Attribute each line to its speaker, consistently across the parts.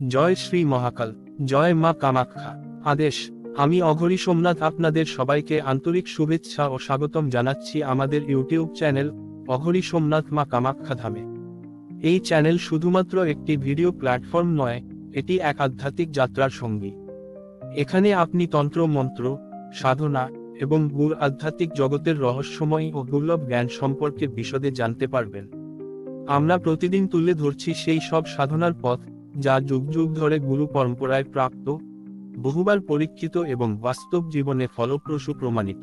Speaker 1: জয় শ্রী মহাকাল, জয় মা কামাখ্যা। আদেশ, আমি অঘরী সোমনাথ আপনাদের সবাইকে আন্তরিক শুভেচ্ছা ও স্বাগতম জানাচ্ছি আমাদের ইউটিউব চ্যানেল, অঘরী সোমনাথ মা কামাখ্যা ধামে। এই চ্যানেল শুধুমাত্র একটি ভিডিও প্ল্যাটফর্ম নয়, এটি এক আধ্যাত্মিক যাত্রার সঙ্গী। এখানে আপনি তন্ত্র, মন্ত্র, সাধনা এবং গুর আধ্যাত্মিক জগতের রহস্যময় ও দুর্লভ জ্ঞান সম্পর্কে বিশদে জানতে পারবেন। আমরা প্রতিদিন তুলে ধরছি সেই সব সাধনার পথ যা যুগ যুগ ধরে গুরু পরম্পরায় প্রাপ্ত, বহুবার পরীক্ষিত এবং বাস্তব জীবনে ফলপ্রসূ প্রমাণিত।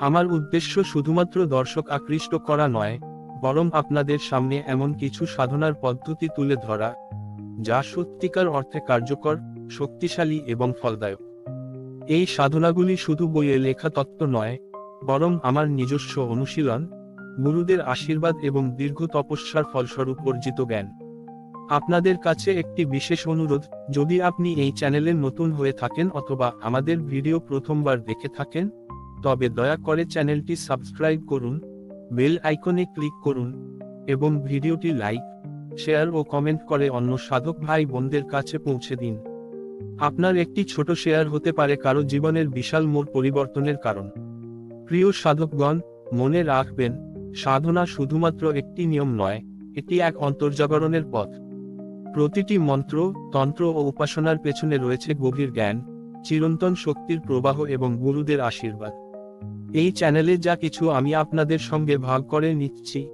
Speaker 1: আমার উদ্দেশ্য শুধুমাত্র দর্শক আকৃষ্ট করা নয়, বরং আপনাদের সামনে এমন কিছু সাধনার পদ্ধতি তুলে ধরা, যা সত্যিকার অর্থে কার্যকর, শক্তিশালী এবং ফলদায়ক। এই সাধনাগুলি শুধু বইয়ে লেখা তত্ত্ব নয়, বরং আমার নিজস্ব অনুশীলন, গুরুদের আশীর্বাদ এবং দীর্ঘ তপস্যার ফলস্বরূপ অর্জিত জ্ঞান। আপনাদের কাছে একটি বিশেষ অনুরোধ, যদি আপনি এই চ্যানেলে নতুন হয়ে থাকেন অথবা আমাদের ভিডিও প্রথমবার দেখে থাকেন, তবে দয়া করে চ্যানেলটি সাবস্ক্রাইব করুন, বেল আইকনে ক্লিক করুন, এবং ভিডিওটি লাইক, শেয়ার ও কমেন্ট করে অন্য সাধক ভাই বোনদের কাছে পৌঁছে দিন। আপনার একটি ছোট শেয়ার হতে পারে কারও জীবনের বিশাল মোড় পরিবর্তনের কারণ। প্রিয় সাধকগণ, মনে রাখবেন, সাধনা শুধুমাত্র একটি নিয়ম নয়, এটি এক অন্তর্জাগরণের পথ। প্রতিটি মন্ত্র, তন্ত্র ও উপাসনার পেছনে রয়েছে গভীর জ্ঞান, চিরন্তন শক্তির প্রবাহ এবং গুরুদের আশীর্বাদ। এই চ্যানেলে যা কিছু আমি আপনাদের সঙ্গে ভাগ করে নিচ্ছি,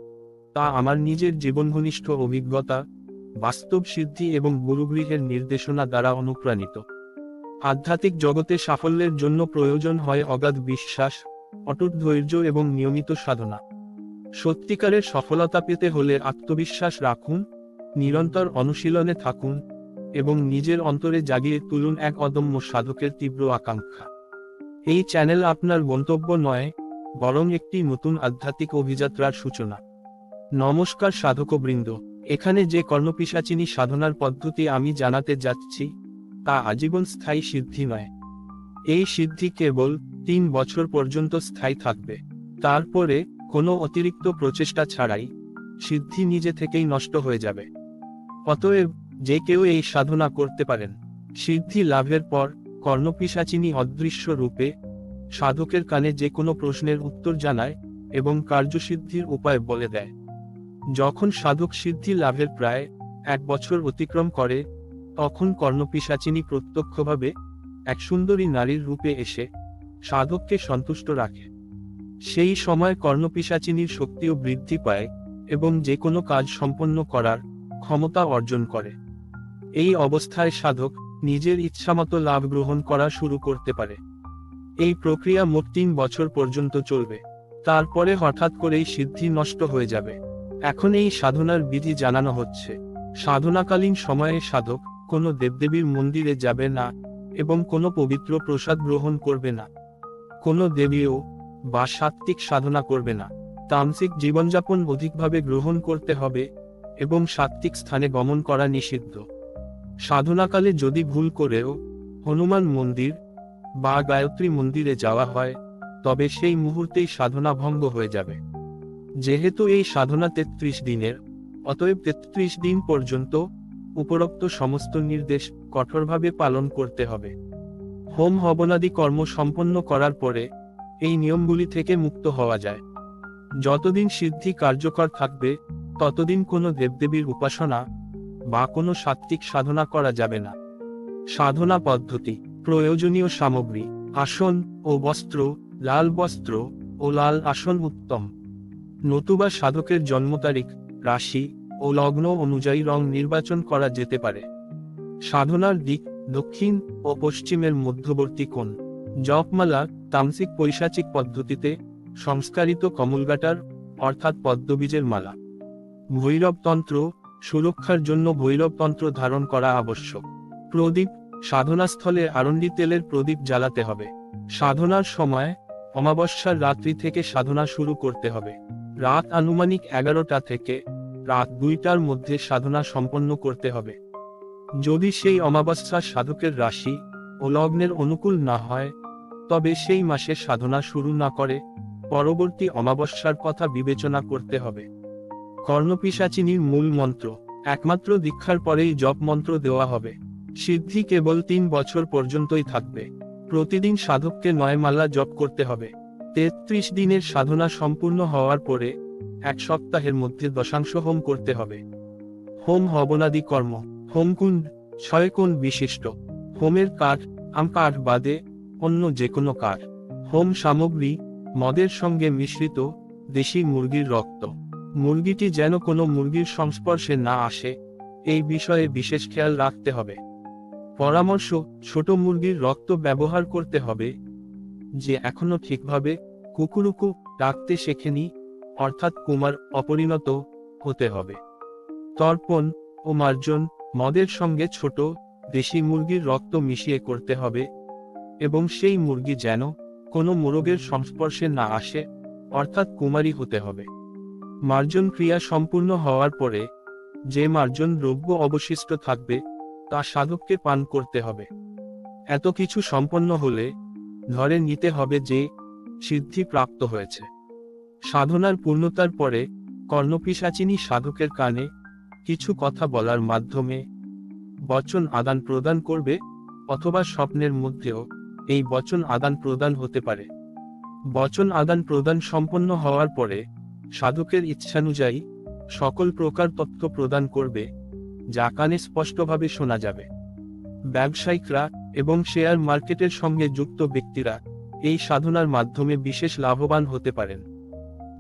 Speaker 1: তা আমার নিজের জীবনঘনিষ্ঠ অভিজ্ঞতা, বাস্তব সিদ্ধি এবং গুরুগৃহের নির্দেশনা দ্বারা অনুপ্রাণিত। আধ্যাত্মিক জগতে সাফল্যের জন্য প্রয়োজন হয় অগাধ বিশ্বাস, অটুট ধৈর্য এবং নিয়মিত সাধনা। সত্যিকারের সফলতা পেতে হলে আত্মবিশ্বাস রাখুন নিরন্তর অনুশীলনে থাকুন এবং নিজের অন্তরে জাগিয়ে তুলুন এক অদম্য সাধকের তীব্র আকাঙ্ক্ষা। এই চ্যানেল আপনার গন্তব্য নয়, বরং একটি নতুন আধ্যাত্মিক অভিযাত্রার সূচনা। নমস্কার সাধকবৃন্দ, এখানে যে কর্ণপিসাচিনী সাধনার পদ্ধতি আমি জানাতে যাচ্ছি, তা আজীবন স্থায়ী সিদ্ধি নয়। এই সিদ্ধি কেবল তিন বছর পর্যন্ত স্থায়ী থাকবে। তারপরে কোনো অতিরিক্ত প্রচেষ্টা ছাড়াই সিদ্ধি নিজে থেকেই নষ্ট হয়ে যাবে। অতএব, যে কেউ এই সাধনা করতে পারেন, সিদ্ধি লাভের পর কর্ণপিসাচিনী অদৃশ্য রূপে, সাধকের কানে যে কোনো প্রশ্নের উত্তর জানায়, এবং কার্যসিদ্ধির উপায় বলে দেয়। যখন সাধক সিদ্ধি লাভের প্রায় এক বছর অতিক্রম করে, তখন কর্ণপিসাচিনী প্রত্যক্ষভাবে এক সুন্দরী নারীর রূপে এসে সাধককে সন্তুষ্ট রাখে। সেই সময় কর্ণপিসাচিনীর শক্তিও বৃদ্ধি পায়, এবং যে কোনো কাজ সম্পন্ন করার ক্ষমতা অর্জন করে। এই অবস্থায় সাধক নিজের ইচ্ছামতো লাভ গ্রহণ করা শুরু করতে পারে। এই প্রক্রিয়া মোট তিন বছর পর্যন্ত চলবে। তারপরে হঠাৎ করেই সিদ্ধি নষ্ট হয়ে যাবে। এখন এই সাধনার বিধি জানানো হচ্ছে। সাধনাকালীন সময়ে সাধক কোনো দেবদেবীর মন্দিরে যাবে না এবং কোনো পবিত্র প্রসাদ গ্রহণ করবে না। কোনো দেবীও বা সাত্ত্বিক সাধনা করবে না। তামসিক জীবনযাপন অধিকভাবে গ্রহণ করতে হবে এবং সাত্ত্বিক স্থানে গমন করা নিষিদ্ধ। সাধনাকালে যদি ভুল করেও হনুমান মন্দির বা গায়ত্রী মন্দিরে যাওয়া হয়, তবে সেই মুহূর্তেই সাধনা ভঙ্গ হয়ে যাবে। যেহেতু এই সাধনা তেত্রিশ দিনের, অতএব তেত্রিশ দিন পর্যন্ত উপরোক্ত সমস্ত নির্দেশ কঠোরভাবে পালন করতে হবে। হোম হবনাদি কর্ম সম্পন্ন করার পরে এই নিয়মগুলি থেকে মুক্ত হওয়া যায়। যতদিন সিদ্ধি কার্যকর থাকবে ততদিন কোনো দেবদেবীর উপাসনা বা কোনো সাত্ত্বিক সাধনা করা যাবে না। সাধনা পদ্ধতি, প্রয়োজনীয় সামগ্রী, আসন ও বস্ত্র, লাল বস্ত্র ও লাল আসন উত্তম। নতুবা সাধকের জন্ম তারিখ, রাশি ও লগ্ন অনুযায়ী রং নির্বাচন করা যেতে পারে। সাধনার দিক, দক্ষিণ ও পশ্চিমের মধ্যবর্তী কোণ, জপমালা, তামসিক পৈশাচিক পদ্ধতিতে সংস্কারিত কমলগাটার, অর্থাৎ পদ্মবীজের মালা। ভৈরবতন্ত্র সুরক্ষার জন্য ভৈরবতন্ত্র ধারণ করা আবশ্যক। প্রদীপ, সাধনাস্থলে আরণ্ডি তেলের প্রদীপ জ্বালাতে হবে। সাধনার সময়, অমাবস্যার রাত্রি থেকে সাধনা শুরু করতে হবে। রাত আনুমানিক এগারোটা থেকে রাত দুইটার মধ্যে সাধনা সম্পন্ন করতে হবে। যদি সেই অমাবস্যা সাধকের রাশি ও লগ্নের অনুকূল না হয়, তবে সেই মাসে সাধনা শুরু না করে, পরবর্তী অমাবস্যার কথা বিবেচনা করতে হবে। কর্ণপিসাচিনীর মূল মন্ত্র। একমাত্র দীক্ষার পরেই জপ মন্ত্র দেওয়া হবে। সিদ্ধি কেবল তিন বছর পর্যন্তই থাকবে। প্রতিদিন সাধককে নয় মালা জপ করতে হবে। তেত্রিশ দিনের সাধনা সম্পূর্ণ হওয়ার পরে এক সপ্তাহের মধ্যে দশাংশ হোম করতে হবে। হোম হবনাদি কর্ম। হোমকুণ্ড ছয় কোণ বিশিষ্ট। হোমের কাঠ, আম কাঠ বাদে অন্য যে কোনো কাঠ। হোম সামগ্রী, মদের সঙ্গে মিশ্রিত দেশি মুরগির রক্ত। মুরগিটি যেন কোনো মুরগির সংস্পর্শে না আসে, এই বিষয়ে বিশেষ খেয়াল রাখতে হবে। পরামর্শ, ছোট মুরগির রক্ত ব্যবহার করতে হবে, যে এখনও ঠিকভাবে কুকুরুকু ডাকতে শেখেনি, অর্থাৎ কুমার অপরিণত হতে হবে। তর্পণ ও মার্জন মদের সঙ্গে ছোট, দেশি মুরগির রক্ত মিশিয়ে করতে হবে, এবং সেই মুরগি যেন কোনো মোরগের সংস্পর্শে না আসে, অর্থাৎ কুমারী হতে হবে। মার্জন ক্রিয়া সম্পূর্ণ হওয়ার পরে, যে মার্জন দ্রব্য অবশিষ্ট থাকবে, তা সাধককে পান করতে হবে। এত কিছু সম্পন্ন হলে, ধরে নিতে হবে যে, সিদ্ধি প্রাপ্ত হয়েছে। সাধনার পূর্ণতার পরে কর্ণপিসাচিনী সাধকের কানে, কিছু কথা বলার মাধ্যমে, বচন আদান প্রদান করবে, অথবা স্বপ্নের মধ্যেও, এই বচন আদান প্রদান হতে পারে। বচন আদান প্রদান সম্পন্ন হওয়ার পরে সাধকের ইচ্ছানুযায়ী সকল প্রকার তথ্য প্রদান করবে, যা কানে স্পষ্টভাবে শোনা যাবে। ব্যবসায়িকরা এবং শেয়ার মার্কেটের সঙ্গে যুক্ত ব্যক্তিরা এই সাধনার মাধ্যমে বিশেষ লাভবান হতে পারেন।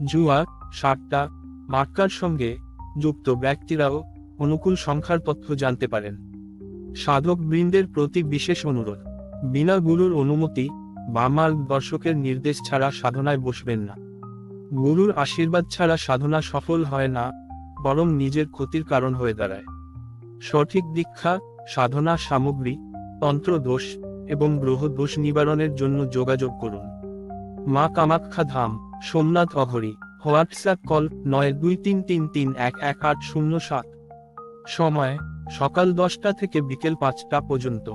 Speaker 1: জুয়া, সাট্টা, মাটকার সঙ্গে যুক্ত ব্যক্তিরাও অনুকূল সংখ্যার তথ্য জানতে পারেন। সাধক বৃন্দের প্রতি বিশেষ অনুরোধ, বিনা গুরুর অনুমতি বা মার্গদর্শকের নির্দেশ ছাড়া সাধনায় বসবেন না। গুরুর আশীর্বাদ ছাড়া সাধনা সফল হয় না, বরং নিজের ক্ষতির কারণ হয়ে দাঁড়ায়। সঠিক দীক্ষা, সাধনা সামগ্রী, তন্ত্র দোষ এবং গ্রহ দোষ নিবারণের জন্য যোগাযোগ করুন। মা কামাখ্যা ধাম, সোমনাথ অঘরি, হোয়াটসঅ্যাপ কল নয় দুই তিন তিন তিন এক এক আট শূন্য সাত। সময়, সকাল দশটা থেকে বিকেল পাঁচটা পর্যন্ত।